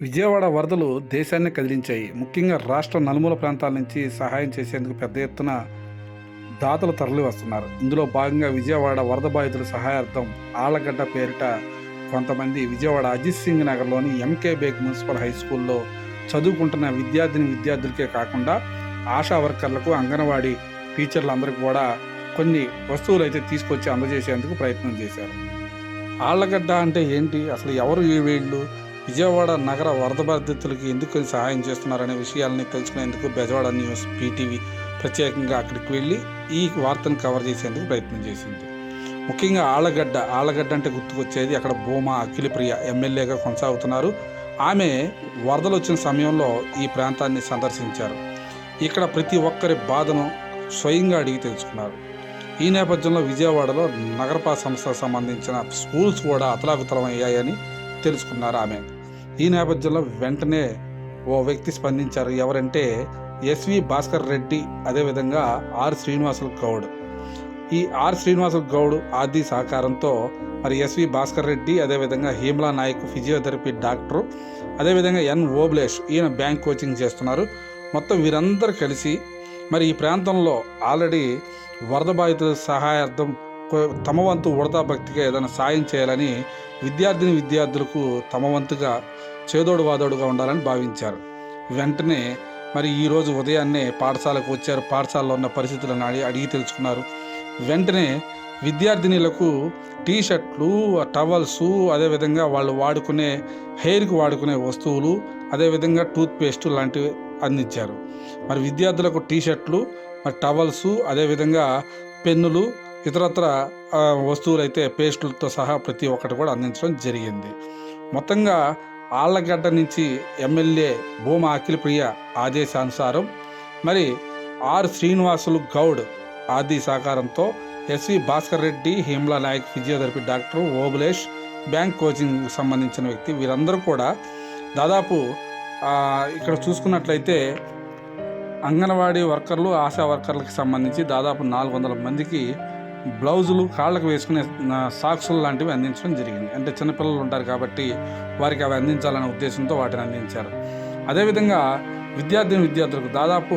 విజయవాడ వరదలు దేశాన్ని కదిలించాయి. ముఖ్యంగా రాష్ట్ర నలుమూల ప్రాంతాల నుంచి సహాయం చేసేందుకు పెద్ద ఎత్తున దాతలు తరలి వస్తున్నారు ఇందులో భాగంగా విజయవాడ వరద బాధితుల సహాయార్థం ఆళ్ళగడ్డ పేరిట కొంతమంది విజయవాడ అజిత్ సింగ్ నగర్లోని ఎంకే బేగ్ మున్సిపల్ హై స్కూల్లో చదువుకుంటున్న విద్యార్థిని విద్యార్థులకే కాకుండా ఆశా వర్కర్లకు అంగన్వాడీ టీచర్లందరికీ కూడా కొన్ని వస్తువులు అయితే తీసుకొచ్చి అందజేసేందుకు ప్రయత్నం చేశారు. ఆళ్ళగడ్డ అంటే ఏంటి? అసలు ఎవరు ఈ వీళ్ళు? విజయవాడ నగర వరద బాధితులకి ఎందుకు సహాయం చేస్తున్నారనే విషయాలని తెలుసుకునేందుకు బెజవాడ న్యూస్ పీటీవీ ప్రత్యేకంగా అక్కడికి వెళ్ళి ఈ వార్తను కవర్ చేసేందుకు ప్రయత్నం చేసింది. ముఖ్యంగా ఆళ్ళగడ్డ ఆళ్ళగడ్డ అంటే గుర్తుకొచ్చేది అక్కడ భూమా అఖిలప్రియ ఎమ్మెల్యేగా కొనసాగుతున్నారు. ఆమె వరదలు వచ్చిన సమయంలో ఈ ప్రాంతాన్ని సందర్శించారు. ఇక్కడ ప్రతి ఒక్కరి బాధను స్వయంగా అడిగి తెలుసుకున్నారు. ఈ నేపథ్యంలో విజయవాడలో నగరపాలక సంస్థకు సంబంధించిన స్కూల్స్ కూడా అతలాకుతలం అయ్యాయని తెలుసుకున్నారు ఆమె. ఈ నేపథ్యంలో వెంటనే ఓ వ్యక్తి స్పందించారు. ఎవరంటే ఎస్వి భాస్కర్ రెడ్డి అదేవిధంగా ఆర్ శ్రీనివాసులు గౌడ్. ఈ ఆర్ శ్రీనివాసులు గౌడ్ ఆది సహకారంతో మరి ఎస్వి భాస్కర్ రెడ్డి అదేవిధంగా హేమలా నాయక్ ఫిజియోథెరపీ డాక్టర్ అదేవిధంగా ఎన్ ఓబ్లేష్ ఈయన బ్యాంక్ కోచింగ్ చేస్తున్నారు. మొత్తం వీరందరూ కలిసి మరి ఈ ప్రాంతంలో ఆల్రెడీ వరద బాధితుల సహాయార్థం తమ వంతు ఉడతా భక్తిగా ఏదైనా సాయం చేయాలని విద్యార్థిని విద్యార్థులకు తమ వంతుగా చేదోడు వాదోడుగా ఉండాలని భావించారు. వెంటనే మరి ఈరోజు ఉదయాన్నే పాఠశాలకు వచ్చారు. పాఠశాలలో ఉన్న పరిస్థితులను అడిగి అడిగి తెలుసుకున్నారు. వెంటనే విద్యార్థినిలకు టీ షర్ట్లు టవల్స్ అదేవిధంగా వాళ్ళు వాడుకునే హెయిర్కి వాడుకునే వస్తువులు అదేవిధంగా టూత్పేస్ట్ లాంటివి అందించారు. మరి విద్యార్థులకు టీ షర్ట్లు మరి టవల్స్ అదేవిధంగా పెన్నులు ఇతరత్ర ఆ, వస్తువులు అయితే పేస్టులతో సహా ప్రతి ఒక్కటి కూడా అందించడం జరిగింది. మొత్తంగా ఆళ్ళగడ్డ నుంచి ఎమ్మెల్యే భూమా అఖిలప్రియ ఆదేశానుసారం మరి ఆర్ శ్రీనివాసులు గౌడ్ ఆది సహకారంతో SV Bhaskar Reddy Hemla Naik physiotherapy doctor Obulesh bank coaching సంబంధించిన వ్యక్తి వీరందరూ కూడా దాదాపు ఇక్కడ చూసుకున్నట్లయితే అంగన్వాడీ వర్కర్లు ఆశా వర్కర్లకు సంబంధించి దాదాపు నాలుగు వందల మందికి బ్లౌజులు కాళ్ళకు వేసుకునే సాక్సులు లాంటివి అందించడం జరిగింది. అంటే చిన్నపిల్లలు ఉంటారు కాబట్టి వారికి అవి అందించాలనే ఉద్దేశంతో వాటిని అందించారు. అదేవిధంగా విద్యార్థిని విద్యార్థులకు దాదాపు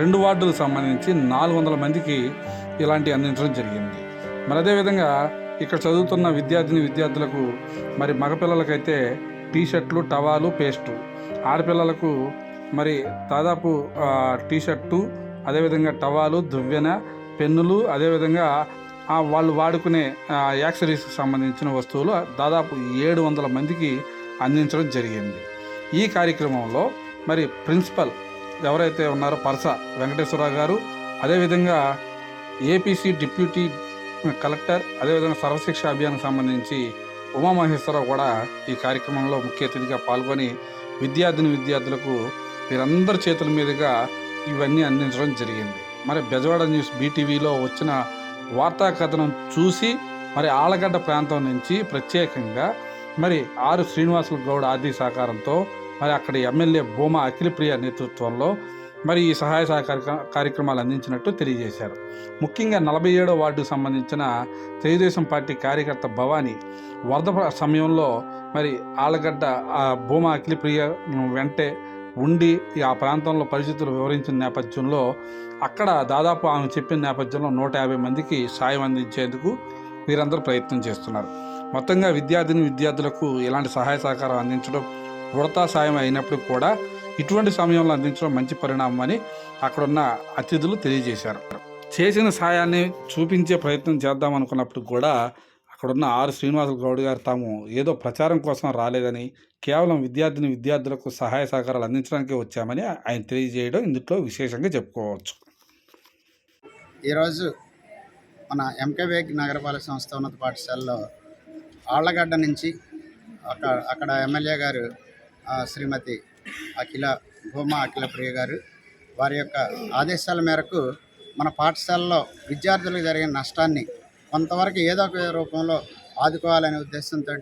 రెండు వార్డులకు సంబంధించి నాలుగు వందల మందికి ఇలాంటివి అందించడం జరిగింది. మరి అదేవిధంగా ఇక్కడ చదువుతున్న విద్యార్థిని విద్యార్థులకు మరి మగపిల్లలకైతే టీ షర్ట్లు టవాలు పేస్టు. ఆడపిల్లలకు మరి దాదాపు టీషర్టు టీ షర్టు అదేవిధంగా టవాలు దువ్వెన పెన్నులు అదేవిధంగా వాళ్ళు వాడుకునే యాక్సరీస్కి సంబంధించిన వస్తువులు దాదాపు ఏడు వందల మందికి అందించడం జరిగింది. ఈ కార్యక్రమంలో మరి ప్రిన్సిపల్ ఎవరైతే ఉన్నారో పరస వెంకటేశ్వరరావు గారు అదేవిధంగా ఏపీసీ డిప్యూటీ కలెక్టర్ అదేవిధంగా సర్వశిక్ష అభియాన్కి సంబంధించి ఉమామహేశ్వరరావు కూడా ఈ కార్యక్రమంలో ముఖ్య అతిథిగా పాల్గొని విద్యార్థిని విద్యార్థులకు వీరందరి చేతుల మీదుగా ఇవన్నీ అందించడం జరిగింది. మరి బెజవాడ న్యూస్ బీటీవీలో వచ్చిన వార్తా కథనం చూసి మరి ఆలగడ్డ ప్రాంతం నుంచి ప్రత్యేకంగా మరి ఆరు శ్రీనివాసులు గౌడ్ ఆది సహకారంతో మరి అక్కడి ఎమ్మెల్యే భూమా అఖిలప్రియ నేతృత్వంలో మరి ఈ సహాయ సహకార కార్యక్రమాలు అందించినట్టు తెలియజేశారు. ముఖ్యంగా నలభై ఏడో వార్డుకు సంబంధించిన తెలుగుదేశం పార్టీ కార్యకర్త భవానీ వరద సమయంలో మరి ఆలగడ్డ భూమా అఖిలప్రియ వెంటే ఉండి ఆ ప్రాంతంలో పరిస్థితులు వివరించిన నేపథ్యంలో అక్కడ దాదాపు ఆమె చెప్పిన నేపథ్యంలో నూట యాభై మందికి సాయం అందించేందుకు వీరందరూ ప్రయత్నం చేస్తున్నారు. మొత్తంగా విద్యార్థిని విద్యార్థులకు ఇలాంటి సహాయ సహకారం అందించడం ఉడతా సాయం అయినప్పుడు కూడా ఇటువంటి సమయంలో అందించడం మంచి పరిణామం అని అక్కడున్న అతిథులు తెలియజేశారు. చేసిన సాయాన్ని చూపించే ప్రయత్నం చేద్దాం అనుకున్నప్పుడు కూడా అక్కడున్న ఆరు శ్రీనివాసులు గౌడ్ గారు తాము ఏదో ప్రచారం కోసం రాలేదని కేవలం విద్యార్థిని విద్యార్థులకు సహాయ సహకారాలు అందించడానికి వచ్చామని ఆయన తెలియజేయడం ఇందులో విశేషంగా చెప్పుకోవచ్చు. ఈరోజు మన ఎంకేవేగ్ నగరపాలక సంస్థ ఉన్నత పాఠశాలలో ఆళ్ళగడ్డ నుంచి అక్కడ అక్కడ ఎమ్మెల్యే గారు శ్రీమతి అఖిల భూమా అఖిల ప్రియ గారు వారి యొక్క ఆదేశాల మేరకు మన పాఠశాలలో విద్యార్థులకు జరిగిన నష్టాన్ని కొంతవరకు ఏదో ఒక రూపంలో ఆదుకోవాలనే ఉద్దేశంతో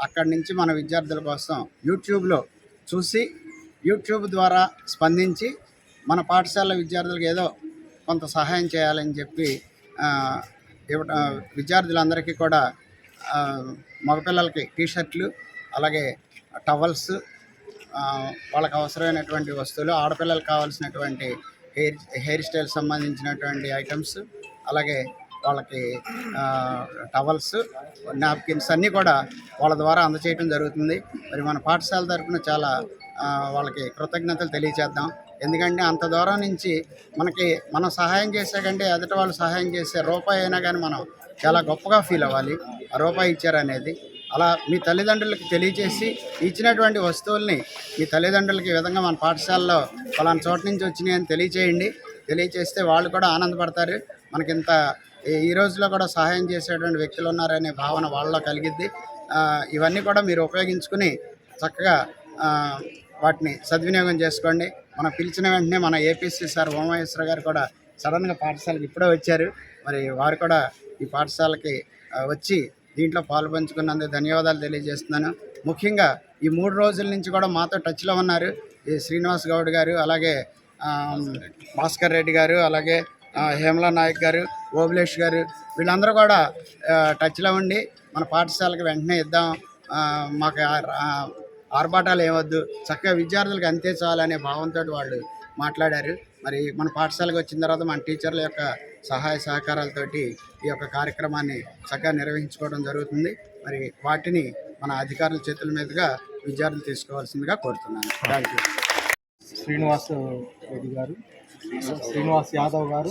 అక్కడి నుంచి మన విద్యార్థుల కోసం యూట్యూబ్లో చూసి యూట్యూబ్ ద్వారా స్పందించి మన పాఠశాల విద్యార్థులకు ఏదో కొంత సహాయం చేయాలని చెప్పి ఇవ్వట విద్యార్థులందరికీ కూడా మగపిల్లలకి టీ షర్ట్లు అలాగే టవల్స్ వాళ్ళకి అవసరమైనటువంటి వస్తువులు ఆడపిల్లలకు కావాల్సినటువంటి హెయిర్ హెయిర్ స్టైల్ సంబంధించినటువంటి ఐటమ్స్ అలాగే వాళ్ళకి టవల్స్ నాప్కిన్స్ అన్నీ కూడా వాళ్ళ ద్వారా అందచేయడం జరుగుతుంది. మరి మన పాఠశాల తరఫున చాలా వాళ్ళకి కృతజ్ఞతలు తెలియచేద్దాం. ఎందుకంటే అంత దూరం నుంచి మనకి మనం సహాయం చేసే కంటే ఎదుటి వాళ్ళు సహాయం చేసే రూపాయి అయినా కానీ మనం చాలా గొప్పగా ఫీల్ అవ్వాలి. ఆ రూపాయి ఇచ్చారనేది. అలా మీ తల్లిదండ్రులకు తెలియజేసి ఇచ్చినటువంటి వస్తువుల్ని మీ తల్లిదండ్రులకి ఈ విధంగా మన పాఠశాలలో పలానా చోట నుంచి వచ్చినాయని తెలియచేయండి. తెలియచేస్తే వాళ్ళు కూడా ఆనందపడతారు. మనకింత ఈ- రోజులో కూడా సహాయం చేసేటువంటి వ్యక్తులు ఉన్నారనే భావన వాళ్ళలో కలిగిద్ది. ఇవన్నీ కూడా మీరు ఉపయోగించుకుని చక్కగా వాటిని సద్వినియోగం చేసుకోండి. మనం పిలిచిన వెంటనే మన ఏపీసీ సార్ ఉమామేశ్వర గారు కూడా సడన్గా పాఠశాలకు ఇప్పుడే వచ్చారు. మరి వారు కూడా ఈ పాఠశాలకి వచ్చి దీంట్లో పాల్పంచుకున్నందుకు ధన్యవాదాలు తెలియజేస్తున్నాను. ముఖ్యంగా ఈ మూడు రోజుల నుంచి కూడా మాతో టచ్లో ఉన్నారు. ఈ శ్రీనివాస్ గౌడ్ గారు అలాగే భాస్కర్ రెడ్డి గారు అలాగే హేమలా నాయక్ గారు ఓబులేష్ గారు వీళ్ళందరూ కూడా టచ్లో ఉండి మన పాఠశాలకు వెంటనే ఇద్దాం. మాకు ఆర్భాటాలు ఏమొద్దు. చక్కగా విద్యార్థులకు అంతే చాలనే భావంతో వాళ్ళు మాట్లాడారు. మరి మన పాఠశాలకు వచ్చిన తర్వాత మన టీచర్ల యొక్క సహాయ సహకారాలతోటి ఈ యొక్క కార్యక్రమాన్ని చక్కగా నిర్వహించుకోవడం జరుగుతుంది. మరి వాటిని మన అధికారుల చేతుల మీదుగా విద్యార్థులు తీసుకోవాల్సిందిగా కోరుతున్నాను. థ్యాంక్ యూ శ్రీనివాస్ రెడ్డి గారు శ్రీనివాస్ యాదవ్ గారు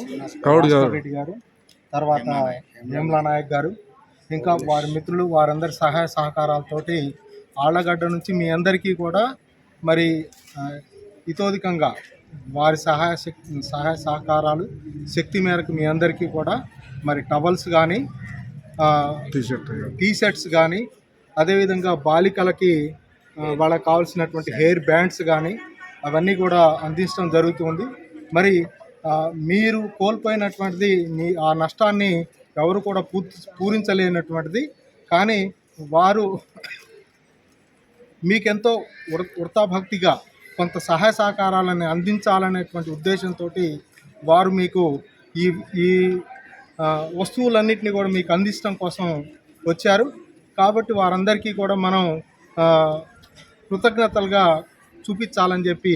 రెడ్డి గారు తర్వాత నిర్మలా నాయక్ గారు ఇంకా వారి మిత్రులు వారందరి సహాయ సహకారాలతోటి ఆళ్ళగడ్డ నుంచి మీ అందరికీ కూడా మరి ఇతోధికంగా వారి సహాయ శక్తి సహాయ సహకారాలు శక్తి మేరకు మీ అందరికీ కూడా మరి టవల్స్ కానీ టీషర్ట్ టీ షర్ట్స్ కానీ అదేవిధంగా బాలికలకి వాళ్ళకి కావాల్సినటువంటి హెయిర్ బ్యాండ్స్ కానీ అవన్నీ కూడా అందించడం జరుగుతుంది మరి మీరు కోల్పోయినటువంటిది మీ ఆ నష్టాన్ని ఎవరు కూడా పూర్తి పూరించలేనటువంటిది. కానీ వారు మీకెంతో వృ- వృతాభక్తిగా కొంత సహాయ సహకారాలను అందించాలనేటువంటి ఉద్దేశంతో వారు మీకు ఈ ఈ వస్తువులన్నింటినీ కూడా మీకు అందించడం కోసం వచ్చారు. కాబట్టి వారందరికీ కూడా మనం కృతజ్ఞతలుగా చూపించాలని చెప్పి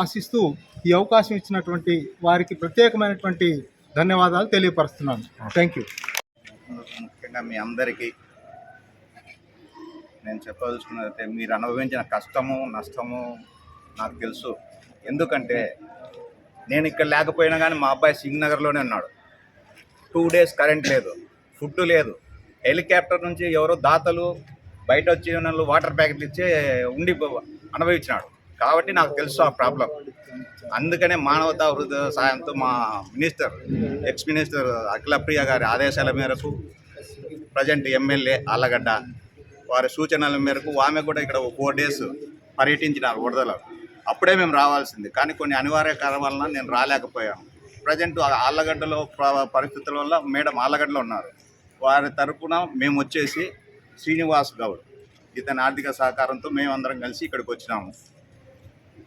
ఆశిస్తూ ఈ అవకాశం ఇచ్చినటువంటి వారికి ప్రత్యేకమైనటువంటి ధన్యవాదాలు తెలియపరుస్తున్నాను. థ్యాంక్ యూ ముఖ్యంగా మీ అందరికీ నేను చెప్పదలుచుకున్నదైతే మీరు అనుభవించిన కష్టము నష్టము నాకు తెలుసు. ఎందుకంటే నేను ఇక్కడ లేకపోయినా కానీ మా అబ్బాయి సింగనగర్లోనే ఉన్నాడు. టూ డేస్ కరెంట్ లేదు ఫుడ్ లేదు. హెలికాప్టర్ నుంచి ఎవరో దాతలు బయట వచ్చి వాటర్ ప్యాకెట్లు ఇచ్చి ఉండి అనుభవించినాడు. కాబట్టి నాకు తెలుసు ఆ ప్రాబ్లం. అందుకనే మానవతా వృద్ధ సాయంతో మా మినిస్టర్ ఎక్స్ మినిస్టర్ అఖిలప్రియ గారి ఆదేశాల మేరకు ప్రజెంట్ ఎమ్మెల్యే ఆళ్ళగడ్డ వారి సూచనల మేరకు ఆమె కూడా ఇక్కడ ఫోర్ డేస్ పర్యటించినారు వరదలో. అప్పుడే మేము రావాల్సింది. కానీ కొన్ని అనివార్య కారణాల వలన నేను రాలేకపోయాను. ప్రజెంట్ ఆళ్ళగడ్డలో పరిస్థితుల వల్ల మేడం ఆళ్ళగడ్డలో ఉన్నారు. వారి తరపున మేము వచ్చేసి శ్రీనివాస్ గౌడ్ ఇతని ఆర్థిక సహకారంతో మేమందరం కలిసి ఇక్కడికి వచ్చినాము.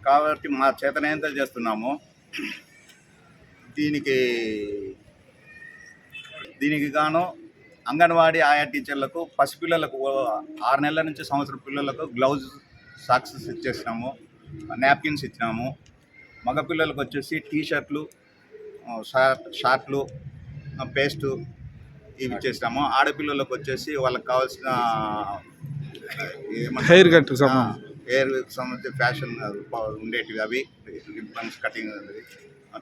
కాబట్టి మా చేతనేంత చేస్తున్నాము దీనికి దీనికి గాను అంగన్వాడీ ఆయా టీచర్లకు పసిపిల్లలకు ఆరు నెలల నుంచి సంవత్సరం పిల్లలకు గ్లౌజ్ సాక్స్ ఇచ్చేసినాము నాప్కిన్స్ ఇచ్చినాము. మగపిల్లలకు వచ్చేసి టీ షర్ట్లు షార్ట్ షార్ట్లు పేస్టు ఇవి ఇచ్చేసినాము. ఆడపిల్లలకు వచ్చేసి వాళ్ళకి కావాల్సిన? హెయిర్ కట్ హెయిర్ సంబంధించి ఫ్యాషన్ ఉండేటివి అవి రిబ్బన్స్ కటింగ్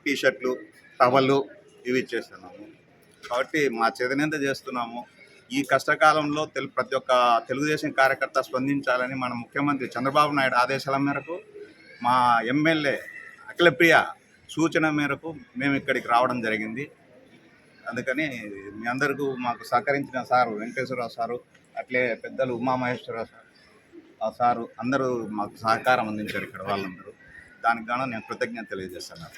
టీ షర్ట్లు టవళ్ళు ఇవి ఇచ్చేస్తున్నాము. కాబట్టి మా చేతనంత చేస్తున్నాము. ఈ కష్టకాలంలో తెలు ప్రతి ఒక్క తెలుగుదేశం కార్యకర్త స్పందించాలని మన ముఖ్యమంత్రి చంద్రబాబు నాయుడు ఆదేశాల మేరకు మా ఎమ్మెల్యే అఖిలప్రియ సూచన మేరకు మేము ఇక్కడికి రావడం జరిగింది. అందుకని మీ అందరికీ మాకు సహకరించిన సారు వెంకటేశ్వరరావు సారు అట్లే పెద్దలు ఉమామహేశ్వరరావు సార్ ఆ సారు అందరూ మాకు సహకారం అందించారు ఇక్కడ వాళ్ళందరూ. దానికి గాను నేను కృతజ్ఞత తెలియజేస్తున్నాను.